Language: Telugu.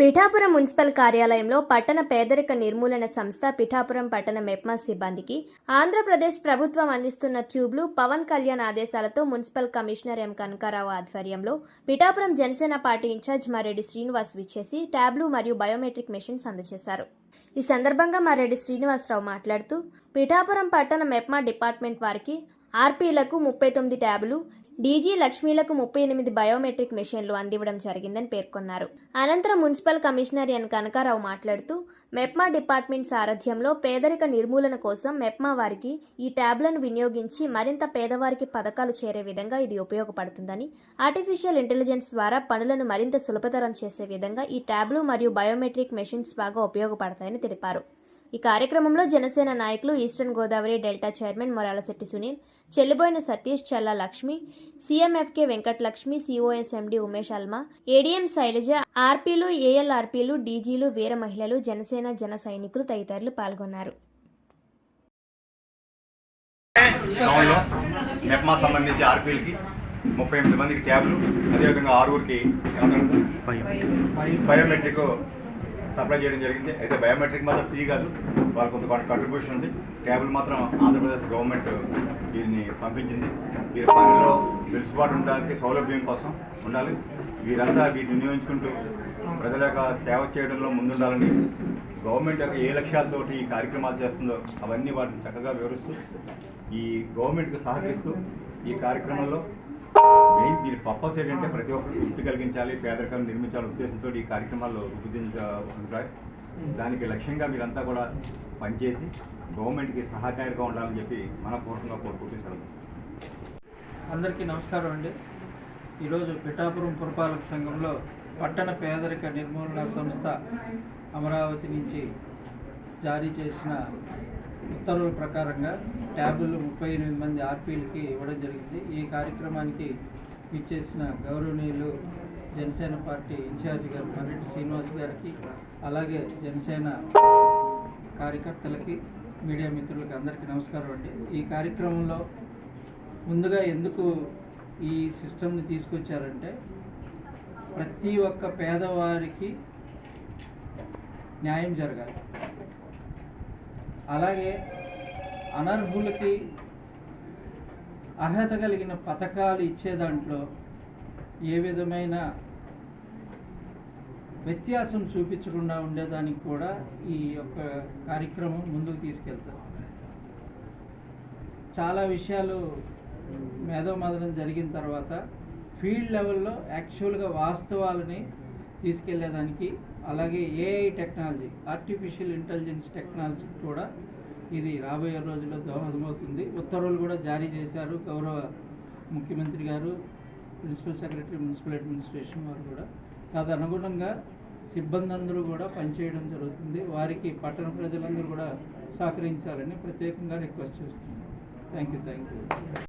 పిఠాపురం మున్సిపల్ కార్యాలయంలో పట్టణ పేదరిక నిర్మూలన సంస్థ పిఠాపురం పట్టణ మెప్మా సిబ్బందికి ఆంధ్రప్రదేశ్ ప్రభుత్వం అందిస్తున్న ట్యూబ్లు పవన్ కళ్యాణ్ ఆదేశాలతో మున్సిపల్ కమిషనర్ ఎం కనకారావు ఆధ్వర్యంలో పిఠాపురం జనసేన పార్టీ ఇన్ఛార్జ్ మారెడ్డి శ్రీనివాస్ విచ్చేసి ట్యాబ్లు మరియు బయోమెట్రిక్ మెషిన్స్ అందజేశారు. ఈ సందర్భంగా మారెడ్డి శ్రీనివాసరావు మాట్లాడుతూ పిఠాపురం పట్టణ మెప్మా డిపార్ట్మెంట్ వారికి ఆర్పీలకు ముప్పై తొమ్మిది ట్యాబులు డీజీ లక్ష్మీలకు ముప్పై ఎనిమిది బయోమెట్రిక్ మెషిన్లు అందివ్వడం జరిగిందని పేర్కొన్నారు. అనంతరం మున్సిపల్ కమిషనర్ ఎన్. కనకారావు మాట్లాడుతూ మెప్మా డిపార్ట్మెంట్ సారథ్యంలో పేదరిక నిర్మూలన కోసం మెప్మా వారికి ఈ ట్యాబ్లను వినియోగించి మరింత పేదవారికి పథకాలు చేరే విధంగా ఇది ఉపయోగపడుతుందని ఆర్టిఫిషియల్ ఇంటెలిజెన్స్ ద్వారా పనులను మరింత సులభతరం చేసే విధంగా ఈ ట్యాబ్లు మరియు బయోమెట్రిక్ మెషిన్స్ బాగా ఉపయోగపడతాయని తెలిపారు. ఈ కార్యక్రమంలో జనసేన నాయకులు eastern Godavari delta chairman Moralasetti Sunil Chellaboina Satish Challa Lakshmi సీఎంఎఫ్కే Venkatalakshmi COS MD Umesh Alma ADM Shailaja ఆర్పీలు ఏఎల్ఆర్పీలు డీజీలు వీర మహిళలు జనసేన జన సైనికులు తదితరులు పాల్గొన్నారు. టౌన్లో మెప్మా సంబంధించి ఆర్పీలకి ముప్పై ఎనిమిది మందికి ట్యాబ్లు అదేవిధంగా ఆరుగురికి బయోమెట్రిక్ సప్లై చేయడం జరిగింది. అయితే బయోమెట్రిక్ మాత్రం ఫ్రీ కాదు. వాళ్ళకి కొంత కంట్రిబ్యూషన్ ఉంది. ట్యాబ్లు మాత్రం ఆంధ్రప్రదేశ్ గవర్నమెంట్ దీన్ని పంపించింది. వీరి పనిలో వెలుసుబాటు ఉండడానికి సౌలభ్యం కోసం ఉండాలి. వీరంతా వీటిని వినియోగించుకుంటూ ప్రజల యొక్క సేవ చేయడంలో ముందుండాలని గవర్నమెంట్ యొక్క ఏ లక్ష్యాలతోటి ఈ కార్యక్రమాలు చేస్తుందో అవన్నీ వాటిని చక్కగా వివరిస్తూ ఈ గవర్నమెంట్కి సహకరిస్తూ ఈ కార్యక్రమంలో మెయిన్ దీని పర్పస్ ఏంటంటే ప్రతి ఒక్కరికి వృత్తి కలిగించాలి పేదరికాలను నిర్మించాలనే ఉద్దేశంతో ఈ కార్యక్రమాల్లో రూపొందించారు దానికి లక్ష్యంగా మీరంతా కూడా పనిచేసి గవర్నమెంట్కి సహకారిగా ఉండాలని చెప్పి మనపూర్వకంగా కోరుకుంటూ అందరికీ నమస్కారం అండి. ఈరోజు పిఠాపురం పురపాలక సంఘంలో పట్టణ పేదరిక నిర్మూలన సంస్థ అమరావతి నుంచి జారీ చేసిన ఉత్తర్వుల ప్రకారంగా ట్యాబులు ముప్పై ఎనిమిది మంది ఆర్పీలకి ఇవ్వడం జరిగింది. ఈ కార్యక్రమానికి ఇచ్చేసిన గౌరవనీయులు జనసేన పార్టీ ఇన్ఛార్జి గారు మర్రెడ్డి శ్రీనివాస్ గారికి అలాగే జనసేన కార్యకర్తలకి మీడియా మిత్రులకి అందరికీ నమస్కారం అండి. ఈ కార్యక్రమంలో ముందుగా ఎందుకు ఈ సిస్టమ్ని తీసుకొచ్చారంటే ప్రతి ఒక్క పేదవారికి న్యాయం జరగాలి. అలాగే అనర్హులకి అర్హత కలిగిన పథకాలు ఇచ్చే దాంట్లో ఏ విధమైన వ్యత్యాసం చూపించకుండా ఉండేదానికి కూడా ఈ యొక్క కార్యక్రమం ముందుకు తీసుకెళ్తారు. చాలా విషయాలు మేధోమదనం జరిగిన తర్వాత ఫీల్డ్ లెవెల్లో యాక్చువల్గా వాస్తవాలని తీసుకెళ్ళేదానికి. అలాగే AI technology artificial intelligence technology కూడా ఇది రాబోయే రోజుల్లో దోహదమవుతుంది. ఉత్తర్వులు కూడా జారీ చేశారు గౌరవ ముఖ్యమంత్రి గారు ప్రిన్సిపల్ సెక్రటరీ మున్సిపల్ అడ్మినిస్ట్రేషన్ వారు కూడా. తదనుగుణంగా సిబ్బంది అందరూ కూడా పనిచేయడం జరుగుతుంది. వారికి పట్టణ ప్రజలందరూ కూడా సహకరించాలని ప్రత్యేకంగా రిక్వెస్ట్ చేస్తున్నాను థ్యాంక్ యూ థ్యాంక్ యూ